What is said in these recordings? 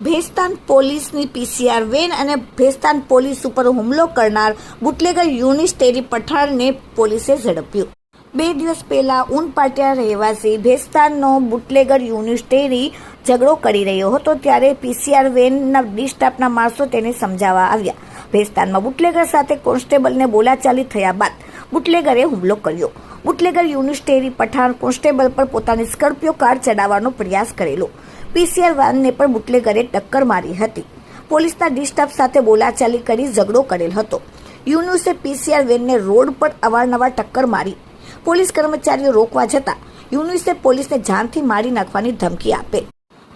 ભેસ્તાન પોલીસની PCR van અને Bhestan police ઉપર હુમલો કરનાર બુટલેગર યુનિસ તેરી પઠાણને પોલીસે ઝડપ્યું. બે દિવસ પહેલા ઉનપાટિયા રહેવાસી ભેસ્તાનનો બુટલેગર યુનિસ તેરી ઝઘડો કરી રહ્યો હતો ત્યારે પીસીઆર વેનના ડિસ્ટાફના માણસો તેને સમજાવવા આવ્યા. ભેસ્તાનમાં બુટલેગર સાથે કોન્સ્ટેબલને બોલાચાલી થયા બાદ બુટલેગરે હુમલો કર્યો. બુટલેગર યુનિસ તેરી પઠાણ કોન્સ્ટેબલ પર પોતાની સ્કોર્પિયો કાર ચડાવવાનો પ્રયાસ કરેલો. પીસીઆર વાનને પણ બુટલેગરે ટક્કર મારી હતી. પોલીસના ડિસ્ટર્બ સાથે બોલાચાલી કરી ઝઘડો કરેલ હતો. યુનુસે પીસીઆર વેનને રોડ પર અવારનવાર ટક્કર મારી. પોલીસ કર્મચારીઓ રોકવા જતા યુનુસે પોલીસને જાનથી મારી નાખવાની ધમકી આપે.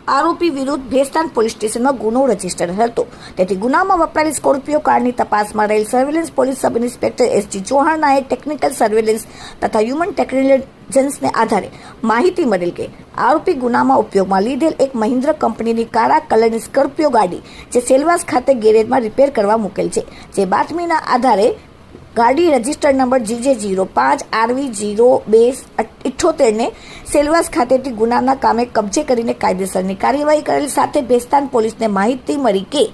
આરોપી વિરુદ્ધ ભેસ્તાન પોલીસ સ્ટેશનમાં ગુનો રજિસ્ટર હતો. તેથી ગુનામાં વપરાયેલી સ્કોર્પિયો કારની તપાસમાં રહેલ surveillance police sub inspector S G ચૌહાણનાએ technical surveillance તથા હ્યુમન ટેકનિલિજન્સને આધારે માહિતી મળેલ કે આરોપી ગુનામાં ઉપયોગમાં લીધેલ એક મહિન્દ્ર કંપનીની કાળા કલરની સ્કોર્પિયો ગાડી જે સેલવાસ ખાતે ગેરેજમાં રિપેર કરવા મૂકેલ છે. જે બાતમીના આધારે ગાડી રજિસ્ટર્ડ નંબર જીજે જીરો પાંચ આરવી જીરો બે ઇઠ્ઠોતેરને સેલવાસ ખાતેથી ગુનાના કામે કબજે કરીને કાયદેસરની કાર્યવાહી કરેલ સાથે ભેસ્તાન પોલીસને માહિતી મળી કે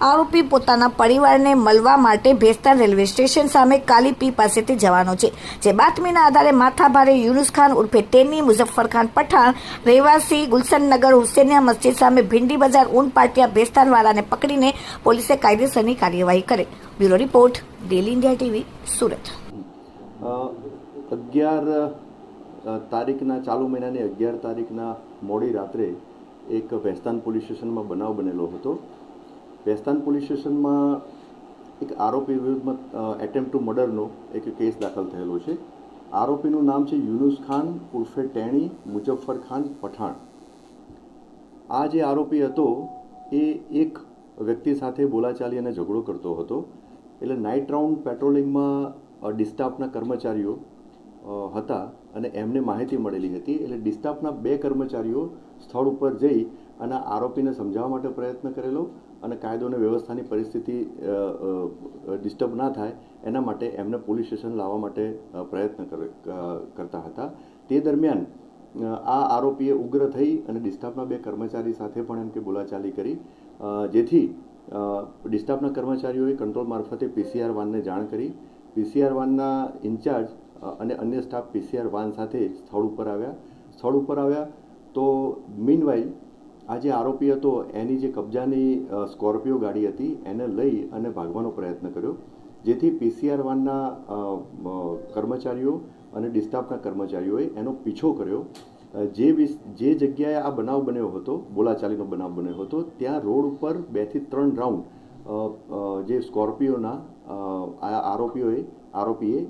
આરોપી પોતાના પરિવારને મળવા માટે ભેસ્તાન રેલવે સ્ટેશન સામે કાલી પી પાસેથી જવાનો છે, જે બાતમીના આધારે માથાભારે યુનુસ ખાન ઉર્ફે તેની મુઝફ્ફર ખાન પઠાણ, રહેવાસી ગુલશનનગર હુસેનિયા મસ્જિદ સામે ભીંડી બજાર ઊન પાટિયા ભેસ્તાનવાળાને પકડીને પોલીસે કાયદેસરની કાર્યવાહી કરે. Bureau report, daily India TV, Surat. અગિયાર તારીખના ચાલુ મહિનાની અગિયાર તારીખના મોડી રાત્રે એક ભેસ્તાન પોલીસ સ્ટેશનમાં બનાવ બનેલો હતો. ભેસ્તાન પોલીસ સ્ટેશનમાં એક આરોપી વિરુદ્ધમાં એટેમ્પ ટુ મર્ડરનો એક કેસ દાખલ થયેલો છે. આરોપીનું નામ છે યુનુસ ખાન, ઉર્ફે ટેણી મુજફ્ફર ખાન પઠાણ. આ જે આરોપી હતો, એ એક વ્યક્તિ સાથે બોલાચાલી અને ઝઘડો કરતો હતો. એટલે નાઇટ રાઉન્ડ પેટ્રોલિંગમાં ડિસ્ટાફના કર્મચારીઓ હતા અને એમને માહિતી મળેલી હતી. એટલે ડિસ્ટાફના બે કર્મચારીઓ સ્થળ ઉપર જઈ અને આરોપીને સમજાવવા માટે પ્રયત્ન કરેલો. અને કાયદો અને વ્યવસ્થાની પરિસ્થિતિ ડિસ્ટર્બ ના થાય, એના માટે એમને પોલીસ સ્ટેશન લાવવા માટે પ્રયત્ન કરે- કરતા હતા. તે દરમિયાન આ આરોપીએ ઉગ્ર થઈ અને ડિસ્ટાફના બે કર્મચારી સાથે પણ એમ કે બોલાચાલી કરી. જેથી ડિસ્ટાફના કર્મચારીઓએ કંટ્રોલ મારફતે પીસીઆર વાનને જાણ કરી. પીસીઆર વાનના ઇન્ચાર્જ અને અન્ય સ્ટાફ પીસીઆર વાન સાથે સ્થળ ઉપર આવ્યા. સ્થળ ઉપર આવ્યા તો મીનવાઇલ આ જે આરોપી હતો એની જે કબજાની સ્કોર્પિયો ગાડી હતી, એને લઈ અને ભાગવાનો પ્રયત્ન કર્યો, જેથી પીસીઆર વાનના કર્મચારીઓ અને ડિસ્ટાફના કર્મચારીઓએ એનો પીછો કર્યો. જે જે જગ્યાએ આ બનાવ બન્યો હતો, બોલાચાલીનો બનાવ બન્યો હતો, ત્યાં રોડ ઉપર બેથી ત્રણ રાઉન્ડ જે સ્કોર્પિયોના આરોપીઓએ, આરોપીએ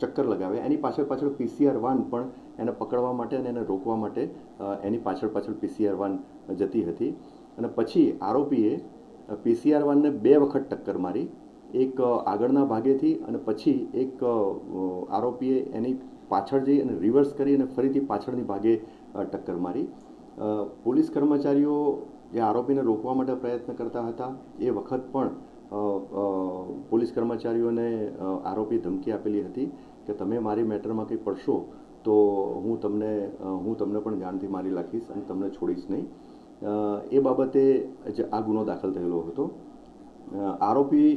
ચક્કર લગાવ્યા. એની પાછળ પાછળ પીસીઆર વાન પણ એને પકડવા માટે અને એને રોકવા માટે એની પાછળ પાછળ પીસીઆર વાન જતી હતી. અને પછી આરોપીએ પીસીઆર વાનને બે વખત ટક્કર મારી. એક આગળના ભાગેથી અને પછી એક આરોપીએ એની પાછળ જઈ અને રિવર્સ કરી અને ફરીથી પાછળની ભાગે ટક્કર મારી. પોલીસ કર્મચારીઓ જે આરોપીને રોકવા માટે પ્રયત્ન કરતા હતા. એ વખત પણ પોલીસ કર્મચારીઓને આરોપી ધમકી આપેલી હતી કે તમે મારી મેટરમાં કંઈ પડશો તો હું તમને હું તમને પણ જાનથી મારી નાખીશ અને તમને છોડીશ નહીં. એ બાબતે જે આ ગુનો દાખલ થયેલો હતો. આરોપી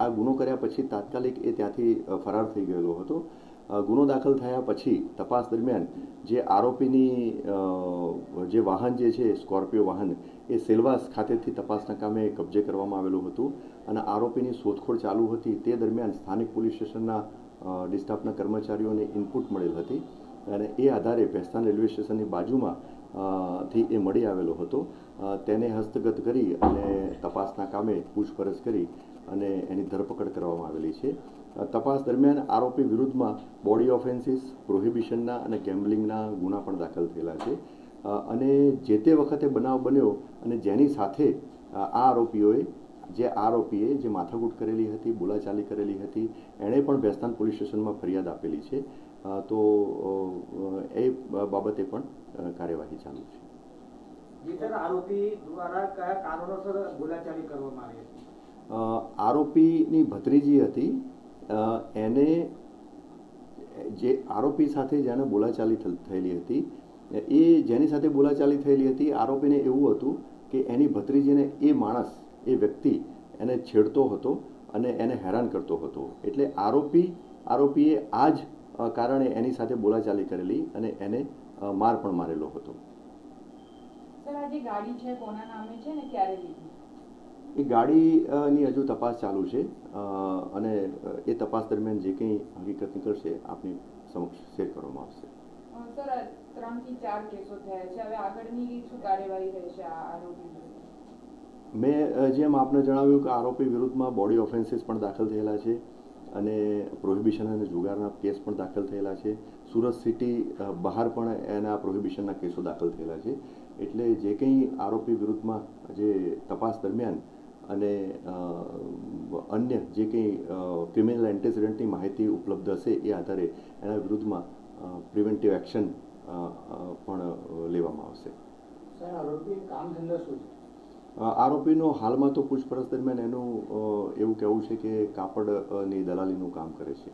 આ ગુનો કર્યા પછી તાત્કાલિક એ ત્યાંથી ફરાર થઈ ગયેલો હતો. ગુનો દાખલ થયા પછી તપાસ દરમિયાન જે આરોપીની જે વાહન જે છે, સ્કોર્પિયો વાહન, એ સેલવાસ ખાતેથી તપાસના કામે કબજે કરવામાં આવેલું હતું અને આરોપીની શોધખોળ ચાલુ હતી. તે દરમિયાન સ્થાનિક પોલીસ સ્ટેશનના ડિસ્ટાફના કર્મચારીઓને ઇનપુટ મળેલ હતી અને એ આધારે ભેસ્તાન રેલવે સ્ટેશનની બાજુમાં થી એ મળી આવેલો હતો. તેને હસ્તગત કરી અને તપાસના કામે પૂછપરછ કરી અને એની ધરપકડ કરવામાં આવેલી છે. તપાસ દરમિયાન આરોપી વિરુદ્ધમાં બોડી ઓફેન્સીસ પ્રોહિબિશનના અને ગેમ્બલિંગના ગુના પણ દાખલ થયેલા છે. અને જે તે વખતે બનાવ બન્યો અને જેની સાથે આ આરોપીઓએ જે આરોપીએ જે માથાકૂટ કરેલી હતી બોલાચાલી કરેલી હતી એણે પણ ભેસ્તાન પોલીસ સ્ટેશનમાં ફરિયાદ આપેલી છે. તો એ બાબતે પણ કાર્યવાહી ચાલુ છે. આરોપી દ્વારા કયા કારણોસર બોલાચાલી કરવામાં આવી હતી? આરોપીની ભત્રીજી હતી એને જે આરોપી સાથે જેને બોલાચાલી થયેલી હતી. એ જેની સાથે બોલાચાલી થયેલી હતી, આરોપીને એવું હતું કે એની ભત્રીજીને એ માણસ, એ વ્યક્તિ એને છેડતો હતો અને એને હેરાન કરતો હતો. એટલે આરોપી, આરોપીએ આ જ કારણે એની સાથે બોલાચાલી કરેલી અને એને માર પણ મારેલો હતો. સર, આ જે ગાડી છે, કોના નામે છે ને ક્યારે લીધી? એ ગાડીની હજુ તપાસ ચાલુ છે અને એ તપાસ દરમિયાન જે કંઈ હકીકત નીકળશે આપની સમક્ષ શેર કરવામાં આવશે. સર આ ત્રણથી ચાર કેસો થયા છે. હવે આગળની શું કાર્યવાહી રહેશે આ આરોપી મેં જેમ આપને જણાવ્યું કે આરોપી વિરુદ્ધમાં બોડી ઓફેન્સીસ પણ દાખલ થયેલા છે અને પ્રોહિબિશન અને જુગારના કેસ પણ દાખલ થયેલા છે. સુરત સિટી બહાર પણ એના પ્રોહિબિશનના કેસો દાખલ થયેલા છે. એટલે જે કંઈ આરોપી વિરુદ્ધમાં જે તપાસ દરમિયાન અને અન્ય જે કંઈ ક્રિમિનલ એન્ટેસિડન્ટની માહિતી ઉપલબ્ધ હશે એ આધારે એના વિરુદ્ધમાં પ્રિવેન્ટિવ એક્શન પણ લેવામાં આવશે. આરોપીનો હાલમાં તો પૂછપરછ દરમિયાન એનું એવું કહેવું છે કે કાપડની દલાલીનું કામ કરે છે.